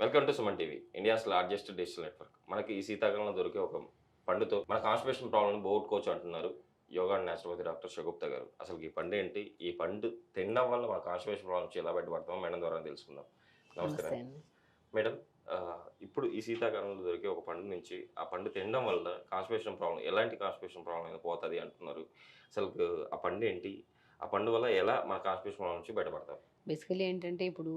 Welcome to Suman TV India's largest digital network మనకి ఈ శీతాకాలంలో దొరికే ఒక పండుతో మన కాన్స్టిపేషన్ ప్రాబ్లమ్ పోగొట్టుకోవచ్చు అంటున్నారు yoga and naturopathy doctor Shagufta గారు. అసలు ఈ పండు ఏంటి? ఈ పండు తినడం వల్ల మన కాన్స్టిపేషన్ ప్రాబ్లమ్ నుంచి ఎలా బయటపడతామో మేడం ద్వారా తెలుసుకుందాం. నమస్కారం నమస్తే మేడం ఇప్పుడు ఈ శీతాకాలంలో దొరికే ఒక పండు నుంచి ఆ పండు తినడం వల్ల కాన్స్టిపేషన్ ప్రాబ్లం ఎలాంటి కాన్స్టిపేషన్ ప్రాబ్లం అయినా పోతుంది అంటున్నారు. అసలు ఆ పండు ఏంటి? ఆ పండు వల్ల ఎలా మన కాన్స్టిపేషన్ ప్రాబ్లం నుంచి బయటపడతాం? బేసికలీ ఏంటంటే ఇప్పుడు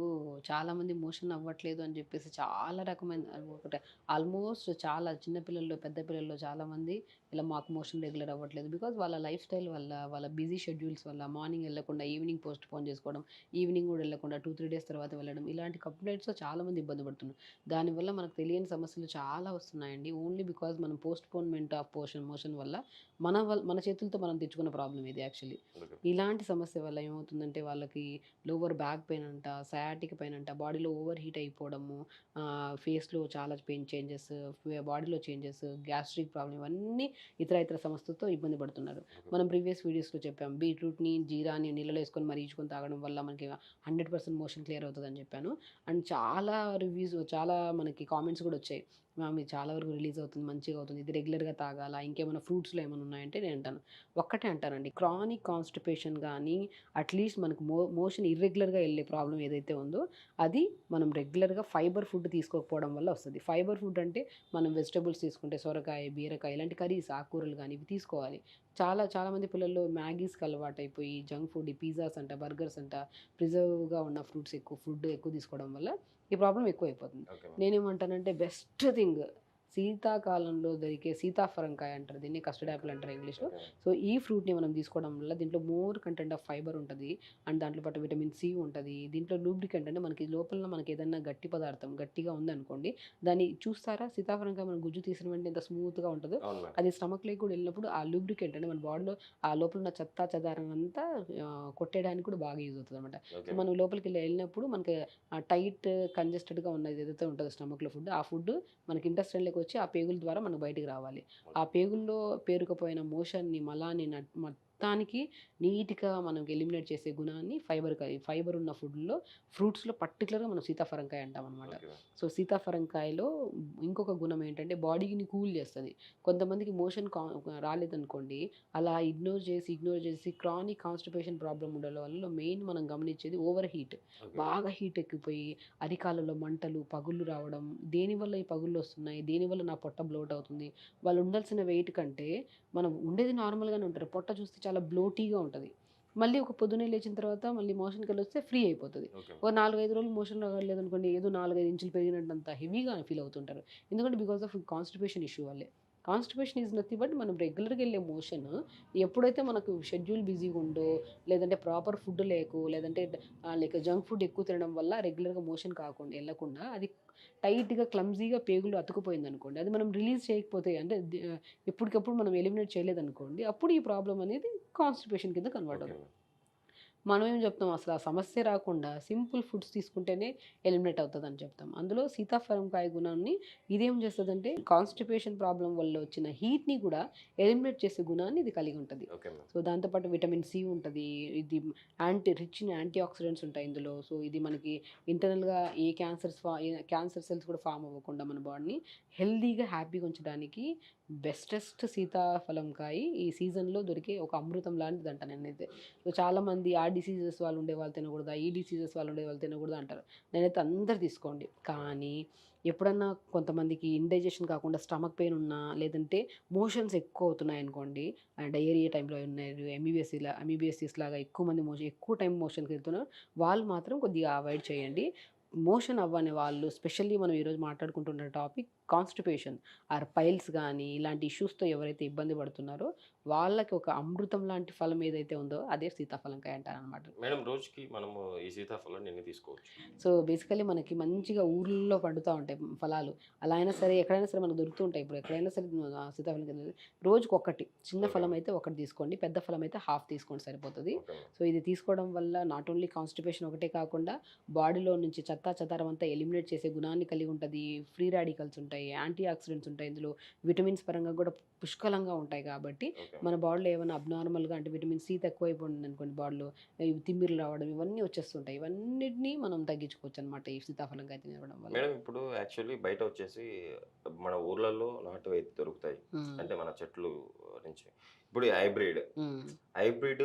చాలా మంది మోషన్ అవ్వట్లేదు అని చెప్పేసి చాలా రకమైన ఒకటి ఆల్మోస్ట్ చాలా చిన్న పిల్లల్లో పెద్ద పిల్లల్లో చాలా మంది ఇలా మాకు మోషన్ రెగ్యులర్ అవ్వట్లేదు. బికాజ్ వాళ్ళ లైఫ్ స్టైల్ వల్ల వాళ్ళ బిజీ షెడ్యూల్స్ వల్ల మార్నింగ్ వెళ్ళకుండా ఈవినింగ్ పోస్ట్ పోన్ చేసుకోవడం ఈవినింగ్ కూడా వెళ్ళకుండా టూ త్రీ డేస్ తర్వాత వెళ్ళడం ఇలాంటి కంప్లైంట్స్ చాలా మంది ఇబ్బంది పడుతున్నారు. దానివల్ల మనకు తెలియని సమస్యలు చాలా వస్తున్నాయండి. ఓన్లీ బికాజ్ మనం postponement of potion motion వల్ల మన వల్ల మన చేతులతో మనం తెచ్చుకున్న ప్రాబ్లం ఇది యాక్చువల్లీ. ఇలాంటి సమస్య వల్ల ఏమవుతుందంటే వాళ్ళకి లోవర్ బ్యాక్ పెయిన్ అంట సయాటిక్ పెయిన్ అంట బాడీలో ఓవర్ హీట్ అయిపోవడము ఫేస్లో చాలా పెయిన్ చేంజెస్ బాడీలో చేంజెస్ గ్యాస్ట్రిక్ ప్రాబ్లం ఇవన్నీ ఇతర ఇతర సమస్యలతో ఇబ్బంది పడుతున్నారు. మనం ప్రీవియస్ వీడియోస్లో చెప్పాం బీట్రూట్ని జీరాని నీళ్ళలో వేసుకొని మరీచుకొని తాగడం వల్ల మనకి హండ్రెడ్ పర్సెంట్ మోషన్ క్లియర్ అవుతుందని చెప్పాను. అండ్ చాలా రివ్యూస్ చాలా మనకి కామెంట్స్ కూడా వచ్చాయి. మ్యామ్ ఇది చాలా వరకు రిలీజ్ అవుతుంది మంచిగా అవుతుంది. ఇది రెగ్యులర్గా తాగాల? ఇంకేమైనా ఫ్రూట్స్లో ఏమైనా ఉన్నాయంటే నేను అంటాను. ఒక్కటే అంటానండి. క్రానిక్ కాన్స్టిపేషన్ కానీ అట్లీస్ట్ మనకు మో మోషన్ ఇర్రెగ్యులర్గా వెళ్ళే ప్రాబ్లం ఏదైతే ఉందో అది మనం రెగ్యులర్గా ఫైబర్ ఫుడ్ తీసుకోకపోవడం వల్ల వస్తుంది. ఫైబర్ ఫుడ్ అంటే మనం వెజిటబుల్స్ తీసుకుంటే సొరకాయ బీరకాయ ఇలాంటి కర్రీస్ ఆకుకూరలు కానీ ఇవి తీసుకోవాలి. చాలా చాలామంది పిల్లల్లో మ్యాగీస్కి అలవాటు అయిపోయి జంక్ ఫుడ్ ఈ పిజ్జాస్ అంట బర్గర్స్ అంట ప్రిజర్వ్గా ఉన్న ఫ్రూట్స్ ఎక్కువ ఫుడ్ ఎక్కువ తీసుకోవడం వల్ల ఈ ప్రాబ్లం ఎక్కువ అయిపోతుంది నేనేమంటానంటే బెస్ట్ థింగ్ శీతాకాలంలో దొరికే సీతాఫలంకాయ అంటారు. దీన్ని కస్టర్డ్ యాపిల్ అంటారు ఇంగ్లీష్లో సో ఈ ఫ్రూట్ని మనం తీసుకోవడం వల్ల దీంట్లో మోర్ కంటెంట్ ఆఫ్ ఫైబర్ ఉంటుంది. అండ్ దాంట్లో పాటు విటమిన్ సి ఉంటుంది. దీంట్లో లూబ్రికెంట్ అంటే మనకి లోపల మనకి ఏదైనా గట్టి పదార్థం గట్టిగా ఉందనుకోండి దాన్ని చూస్తారా? సీతాఫలంకాయ మనం గుజ్జు తీసిన వెంటనే ఎంత స్మూత్గా ఉంటుందో అది స్టమక్లోకి కూడా వెళ్ళినప్పుడు ఆ లూబ్రికెంట్ అంటే మన బాడీలో ఆ లోపల ఉన్న చెత్త చెదారం అంతా కొట్టేయడానికి కూడా బాగా యూజ్ అవుతుంది అనమాట మనం లోపలికి వెళ్ళి వెళ్ళినప్పుడు మనకి టైట్ కంజెస్టెడ్గా ఉన్నది ఏదైతే ఉంటుందో స్టమక్లో ఫుడ్ ఆ ఫుడ్ మనకి ఇంటెస్టైన్లోకి వచ్చి ఆ పేగుల ద్వారా మనకు బయటికి రావాలి. ఆ పేగుల్లో పేరుకుపోయిన మోషన్ని మలాన్ని నట్- మొత్తానికి నీట్గా మనం ఎలిమినేట్ చేసే గుణాన్ని ఫైబర్ ఫైబర్ ఉన్న ఫుడ్లో ఫ్రూట్స్లో పర్టికులర్గా మనం సీతాఫలంకాయ అంటాం అనమాట సో సీతాఫలంకాయలో ఇంకొక గుణం ఏంటంటే బాడీని కూల్ చేస్తుంది. కొంతమందికి మోషన్ కా రాలేదనుకోండి అలా ఇగ్నోర్ చేసి ఇగ్నోర్ చేసి క్రానిక్ కాన్స్టిపేషన్ ప్రాబ్లం ఉండడం వల్ల మెయిన్ మనం గమనించేది ఓవర్ హీట్. బాగా హీట్ ఎక్కిపోయి అరికాలలో మంటలు పగుళ్ళు రావడం దేనివల్ల ఈ పగుళ్ళు వస్తున్నాయి దేనివల్ల నా పొట్ట బ్లోట్ అవుతుంది వాళ్ళు ఉండాల్సిన వెయిట్ కంటే మనం ఉండేది నార్మల్గానే ఉంటారు. పొట్ట చూస్తే చాలా బ్లోటీగా ఉంటుంది. మళ్ళీ ఒక పొద్దున్నే లేచిన తర్వాత మళ్ళీ మోషన్కి వెళ్ళి వస్తే ఫ్రీ అయిపోతుంది. ఒక నాలుగైదు రోజులు మోషన్ రాగలేదనుకోండి ఏదో నాలుగైదు ఇంచులు పెరిగినట్టు అంత హెవీగా ఫీల్ అవుతుంటారు. ఎందుకంటే బికాస్ ఆఫ్ కాన్స్టిపేషన్ ఇష్యూ వల్లే కాన్స్టిపేషన్ ఈజ్ నథింగ్ బట్ మనం రెగ్యులర్గా వెళ్ళే మోషన్ ఎప్పుడైతే మనకు షెడ్యూల్ బిజీగా ఉండో లేదంటే ప్రాపర్ ఫుడ్ లేకు లేదంటే లైక్ జంక్ ఫుడ్ ఎక్కువ తినడం వల్ల రెగ్యులర్గా మోషన్ కాకుండా వెళ్ళకుండా అది టైట్గా క్లమ్జీగా పేగులు అతుకుపోయింది అనుకోండి అది మనం రిలీజ్ చేయకపోతే అంటే ఎప్పటికప్పుడు మనం ఎలిమినేట్ చేయలేదనుకోండి అప్పుడు ఈ ప్రాబ్లం అనేది కాన్స్టిపేషన్ కింద కన్వర్ట్ అవుతుంది. మనం ఏం చెప్తాం? అసలు ఆ సమస్య రాకుండా సింపుల్ ఫుడ్స్ తీసుకుంటేనే ఎలిమినేట్ అవుతుంది అని చెప్తాం. అందులో సీతాఫలంకాయ గుణాన్ని ఇదేం చేస్తుందంటే కాన్స్టిపేషన్ ప్రాబ్లం వల్ల వచ్చిన హీట్ని కూడా ఎలిమినేట్ చేసే గుణాన్ని ఇది కలిగి ఉంటుంది. సో దాంతోపాటు విటమిన్ సి ఉంటుంది. ఇది యాంటీ రిచ్ యాంటీ ఆక్సిడెంట్స్ ఉంటాయి ఇందులో. సో ఇది మనకి ఇంటర్నల్గా ఏ క్యాన్సర్స్ ఫా క్యాన్సర్ సెల్స్ కూడా ఫామ్ అవ్వకుండా మన బాడీని హెల్దీగా హ్యాపీగా ఉంచడానికి బెస్టెస్ట్ సీతాఫలంకాయ ఈ సీజన్లో దొరికే ఒక అమృతం లాంటిది అంట నేనైతే. సో చాలామంది ఆ డిసీజెస్ వాళ్ళు ఉండే వాళ్ళు తినకూడదా? ఈ డిసీజెస్ వాళ్ళు ఉండే వాళ్ళు తినకూడదు అంటారు. నేనైతే అందరు తీసుకోండి. కానీ ఎప్పుడన్నా కొంతమందికి ఇండైజెషన్ కాకుండా స్టమక్ పెయిన్ ఉన్నా లేదంటే మోషన్స్ ఎక్కువ అవుతున్నాయి అనుకోండి డయేరియా టైంలో ఉన్నారు ఎంబీబీఎస్ ఇలా ఎంబీబీఎస్సీస్ లాగా ఎక్కువ మంది మోషన్ ఎక్కువ టైం మోషన్కి వెళ్తున్నారు వాళ్ళు మాత్రం కొద్దిగా అవాయిడ్ చేయండి. మోషన్ అవ్వని వాళ్ళు స్పెషల్లీ మనం ఈరోజు మాట్లాడుకుంటున్న టాపిక్ కాన్స్టిపేషన్ ఆర్ పైల్స్ కానీ ఇలాంటి ఇష్యూస్తో ఎవరైతే ఇబ్బంది పడుతున్నారో వాళ్ళకి ఒక అమృతం లాంటి ఫలం ఏదైతే ఉందో అదే సీతాఫలంకాయ అంటారనమాట మేడం రోజుకి మనము ఈ సీతాఫలం ఎన్ని తీసుకోవచ్చు? సో బేసికలీ మనకి మంచిగా ఊర్లలో పండుతూ ఉంటాయి ఫలాలు. అలా అయినా సరే ఎక్కడైనా సరే మనకు దొరుకుతూ ఉంటాయి. ఇప్పుడు ఎక్కడైనా సరే సీతాఫలం కింద రోజుకి ఒకటి చిన్న ఫలం అయితే ఒకటి తీసుకోండి పెద్ద ఫలం అయితే హాఫ్ తీసుకోండి సరిపోతుంది. సో ఇది తీసుకోవడం వల్ల నాట్ ఓన్లీ కాన్స్టిపేషన్ ఒకటే కాకుండా బాడీలో నుంచి చెత్త చెదారం అంతా ఎలిమినేట్ చేసే గుణాన్ని కలిగి ఉంటుంది. ఫ్రీ రాడికల్స్ ఉంటాయి. యాంటీ ఆక్సిడెంట్స్ ఉంటాయి ఇందులో విటమిన్స్ పరంగా కూడా పుష్కలంగా ఉంటాయి కాబట్టి మన బాడీలో ఏమైనా అబ్నార్మల్గా అంటే విటమిన్ సి తక్కువ అయిపోయింది అనుకోండి బాడీలో తిమ్మిర్లు రావడం ఇవన్నీ వచ్చేస్తుంటాయి ఇవన్నిటిని మనం తగ్గించుకోవచ్చు అనమాట ఈ సీతాఫలం కాయ తినడం వల్ల. మేడం ఇప్పుడు యాక్చువల్లీ బయట వచ్చేసి మన ఊర్లలో నాటు అయితే దొరుకుతాయి అంటే మన చెట్లు నుంచి. ఇప్పుడు హైబ్రిడ్. హైబ్రిడ్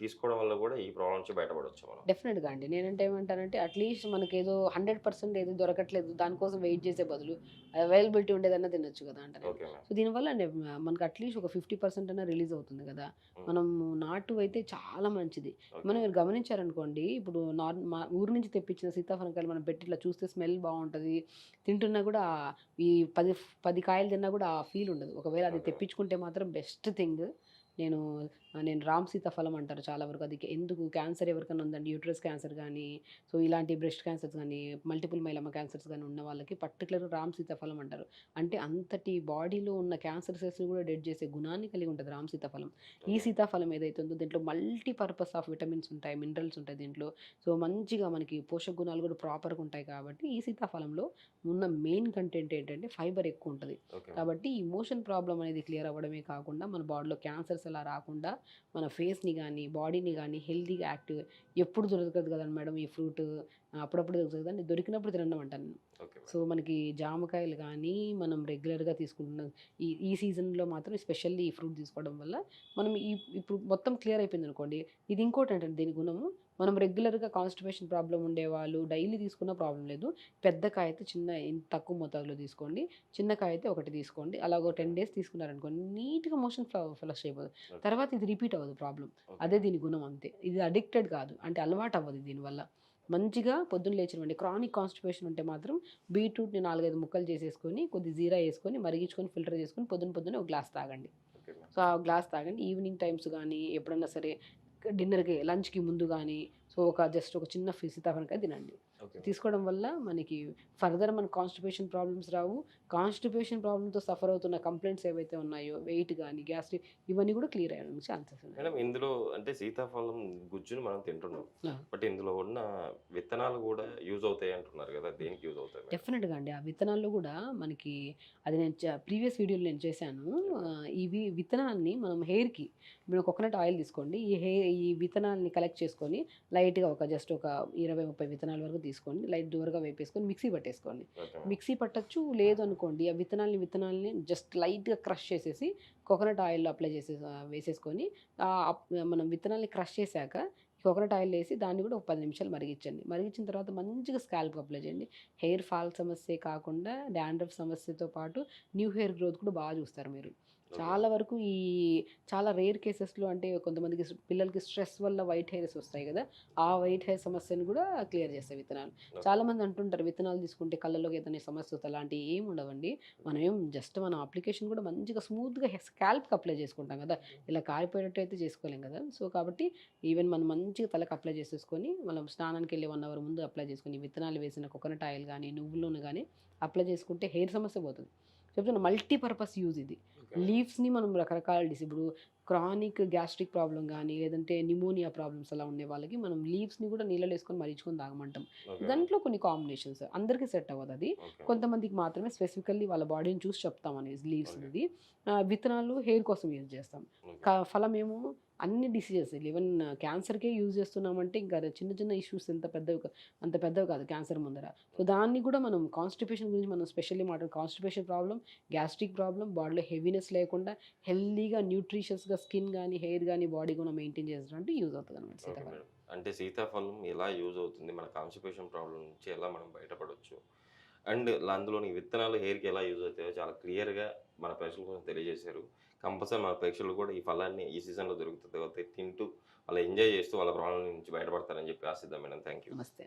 తీసుకోవడం వల్ల కూడా ఈ ప్రాబ్లం నుంచి బయటపడవచ్చు మనం. డెఫినెట్గా అండి. నేనంటే ఏమంటానంటే అట్లీస్ట్ మనకి ఏదో హండ్రెడ్ పర్సెంట్ ఏదో దొరకట్లేదు దానికోసం వెయిట్ చేసే బదులు అవైలబిలిటీ ఉండేదన్నా తినొచ్చు కదా అంటే సో దీనివల్ల మనకి అట్లీస్ట్ ఒక ఫిఫ్టీ పర్సెంట్ అయినా రిలీజ్ అవుతుంది కదా. మనం నాటు అయితే చాలా మంచిది. మనం మీరు గమనించారనుకోండి ఇప్పుడు నార్ మా ఊరు నుంచి తెప్పించిన సీతాఫలకాయలు మనం పెట్టి ఇట్లా చూస్తే స్మెల్ బాగుంటుంది. తింటున్నా కూడా ఈ పది పది కాయలు తిన్నా కూడా ఆ ఫీల్ ఉండదు. ఒకవేళ అది. తెప్పించుకుంటే మాత్రం బెస్ట్ థింగ్. నేను నేను రామ్ సీతాఫలం అంటారు చాలా వరకు. అది ఎందుకు? క్యాన్సర్ ఎవరికైనా ఉందండి? యూట్రస్ క్యాన్సర్ కానీ సో ఇలాంటి బ్రెస్ట్ క్యాన్సర్స్ కానీ మల్టిపుల్ మైలమ క్యాన్సర్స్ కానీ ఉన్న వాళ్ళకి పర్టికులర్ రామ్ సీతాఫలం అంటారు. అంటే అంతటి బాడీలో ఉన్న క్యాన్సర్ సెల్స్ని కూడా డెడ్ చేసే గుణాన్ని కలిగి ఉంటుంది రామ్ సీతాఫలం. ఈ సీతాఫలం ఏదైతే ఉందో దీంట్లో మల్టీ పర్పస్ ఆఫ్ విటమిన్స్ ఉంటాయి మినరల్స్ ఉంటాయి దీంట్లో. సో మంచిగా మనకి పోషక గుణాలు కూడా ప్రాపర్గా ఉంటాయి కాబట్టి ఈ సీతాఫలంలో ఉన్న మెయిన్ కంటెంట్ ఏంటంటే ఫైబర్ ఎక్కువ ఉంటుంది. కాబట్టి ఈ మోషన్ ప్రాబ్లం అనేది క్లియర్ అవ్వడమే కాకుండా మన బాడీలో క్యాన్సర్స్ అలా రాకుండా మన ఫేస్ని కానీ బాడీని కానీ హెల్తీగా యాక్టివ్ ఎప్పుడు దొరకదు కదండి మేడం ఈ ఫ్రూట్. అప్పుడప్పుడు దొరుకుతుంది కదండి దొరికినప్పుడు తినడం అంటాను నేను. సో మనకి జామకాయలు కానీ మనం రెగ్యులర్గా తీసుకుంటున్న ఈ ఈ సీజన్లో మాత్రం స్పెషల్లీ ఈ ఫ్రూట్ తీసుకోవడం వల్ల మనం ఈ ఇప్పుడు మొత్తం క్లియర్ అయిపోయింది అనుకోండి ఇది ఇంకోటి అంటే దీని గుణము మనం రెగ్యులర్గా కాన్స్టిపేషన్ ప్రాబ్లం ఉండేవాళ్ళు డైలీ తీసుకున్న ప్రాబ్లం లేదు. పెద్ద కాయ అయితే చిన్న తక్కువ మోతాదులో తీసుకోండి. చిన్న కాయ అయితే ఒకటి తీసుకోండి. అలాగో టెన్ డేస్ తీసుకున్నారనుకోండి నీట్గా మోషన్ ఫ్లష్ అయిపోతుంది Okay. తర్వాత ఇది రిపీట్ అవ్వదు ప్రాబ్లం అదే దీని గుణం అంతే. ఇది అడిక్టెడ్ కాదు. అంటే అలవాటు అవ్వదు దీనివల్ల మంచిగా పొద్దున్న లేచినవండి క్రానిక్ కాన్స్టిపేషన్ ఉంటే మాత్రం బీట్రూట్ని నాలుగైదు ముక్కలు చేసేసుకొని కొద్ది జీరా వేసుకొని మరిగించుకొని ఫిల్టర్ చేసుకొని పొద్దున్న పొద్దున్న ఒక గ్లాస్ తాగండి. సో ఆ గ్లాస్ తాగండి. ఈవినింగ్ టైమ్స్ కానీ ఎప్పుడన్నా సరే డిన్నర్కి లంచ్కి ముందు కానీ సో ఒక జస్ట్ ఒక చిన్న సీతాఫలకాయ తినండి. తీసుకోవడం వల్ల మనకి ఫర్దర్ మన కాన్స్టిపేషన్ ప్రాబ్లమ్స్ రావు. కాన్స్టిపేషన్ ప్రాబ్లమ్తో సఫర్ అవుతున్న కంప్లైంట్స్ ఏవైతే ఉన్నాయో వెయిట్ కానీ గ్యాస్ట్రిక్ ఇవన్నీ కూడా క్లియర్ అయ్యడానికి ఛాన్సెస్ ఉన్నాయి. మేడం ఇందులో అంటే సీతాఫలం గుజ్జుని మనం తింటున్నాం. బట్ ఇందులో ఉన్న విత్తనాలు కూడా యూజ్ అవుతాయి అంటున్నారు కదా దేనికి యూజ్ అవుతాయి? డెఫినెట్గా అండి. ఆ విత్తనాల్లో కూడా మనకి అది నేను ప్రీవియస్ వీడియోలో నేను చేశాను. ఇవి విత్తనాల్ని మనం హెయిర్కి ఇప్పుడు కోకోనట్ ఆయిల్ తీసుకోండి. ఈ హెయిర్ ఈ విత్తనాల్ని కలెక్ట్ చేసుకొని లైట్గా ఒక జస్ట్ ఒక ఇరవై ముప్పై విత్తనాల వరకు తీసుకోండి లైట్ దూరగా వేపేసుకొని మిక్సీ పట్టేసుకోండి. మిక్సీ పట్టచ్చు లేదు అనుకోండి ఆ విత్తనాల్ని విత్తనాల్ని జస్ట్ లైట్గా క్రష్ చేసేసి కోకోనట్ ఆయిల్ అప్లై చేసే వేసేసుకొని మనం విత్తనాల్ని క్రష్ చేశాక కోకోనట్ ఆయిల్ వేసి దాన్ని కూడా ఒక పది నిమిషాలు మరిగించండి మరిగించిన తర్వాత మంచిగా స్కాల్ప్ అప్లై చేయండి హెయిర్ ఫాల్ సమస్య కాకుండా డాండ్రఫ్ సమస్యతో పాటు న్యూ హెయిర్ గ్రోత్ కూడా బాగా చూస్తారు మీరు. చాలా వరకు ఈ చాలా రేర్ కేసెస్లో అంటే కొంతమందికి పిల్లలకి స్ట్రెస్ వల్ల వైట్ హెయిర్స్ వస్తాయి కదా ఆ వైట్ హెయిర్ సమస్యను కూడా క్లియర్ చేస్తాయి విత్తనాలు. ఓకే. చాలా మంది అంటుంటారు విత్తనాలు తీసుకుంటే కళ్ళలోకి ఏదైనా సమస్య అలాంటివి ఏమి ఉండవండి. మనం ఏం జస్ట్ మన అప్లికేషన్ కూడా మంచిగా స్మూత్గా స్కాల్ప్కి అప్లై చేసుకుంటాం కదా ఇలా కారిపోయేటట్టు అయితే చేసుకోలేం కదా. సో కాబట్టి ఈవెన్ మనం మంచిగా తలకు అప్లై చేసేసుకొని మనం స్నానానికి వెళ్ళి వన్ అవర్ ముందు అప్లై చేసుకొని విత్తనాలు వేసిన కోకోనట్ ఆయిల్ కానీ నువ్వుల నూనె కానీ అప్లై చేసుకుంటే హెయిర్ సమస్య పోతుంది. చెప్తున్నా మల్టీపర్పస్ యూజ్ ఇది. లీవ్స్ని మనం రకరకాల డిస్ ఇప్పుడు క్రానిక్ గ్యాస్ట్రిక్ ప్రాబ్లం కానీ లేదంటే నిమోనియా ప్రాబ్లమ్స్ అలా ఉండే వాళ్ళకి మనం లీవ్స్ని కూడా నీళ్ళలో వేసుకొని మరిచుకొని తాగమంటాం. దాంట్లో కొన్ని కాంబినేషన్స్ అందరికీ సెట్ అవ్వదు అది. కొంతమందికి మాత్రమే స్పెసిఫికల్లీ వాళ్ళ బాడీని చూసి చెప్తాం అనేది లీవ్స్. అనేది విత్తనాలు హెయిర్ కోసం యూజ్ చేస్తాం ఫలం ఏమో అన్ని డిసీజెస్. ఈవెన్ క్యాన్సర్కే యూజ్ చేస్తున్నామంటే ఇంకా చిన్న చిన్న ఇష్యూస్ ఎంత పెద్దవి అంత పెద్దవి కాదు క్యాన్సర్ ముందర. సో దాన్ని కూడా మనం కాన్స్టిపేషన్ గురించి మనం స్పెషల్లీ మాట్లాడు కాన్స్టిపేషన్ ప్రాబ్లం గ్యాస్ట్రిక్ ప్రాబ్లం బాడీలో హెవీనెస్ లేకుండా హెల్దీగా న్యూట్రిషియస్గా స్కిన్ కానీ హెయిర్ కానీ బాడీ కూడా మెయింటైన్ చేసినట్టు యూజ్ అవుతుంది అనమాట సీతాఫలం. అంటే సీతాఫలం ఎలా యూజ్ అవుతుంది? మన కాన్స్టిపేషన్ ప్రాబ్లం నుంచి ఎలా మనం బయటపడవచ్చు అండ్ అందులోని విత్తనాలు హెయిర్కి ఎలా యూజ్ అవుతాయో చాలా క్లియర్గా మన ప్రేక్షకుల కోసం తెలియజేశారు. కంపల్సరీ మన ప్రేక్షకులు కూడా ఈ ఫలాన్ని ఈ సీజన్లో దొరుకుతుంది. తింటూ వాళ్ళు ఎంజాయ్ చేస్తూ వాళ్ళ ప్రాబ్లం నుంచి బయటపడతారని చెప్పి ఆశిద్దాం మేడం. థ్యాంక్ యూ నమస్తే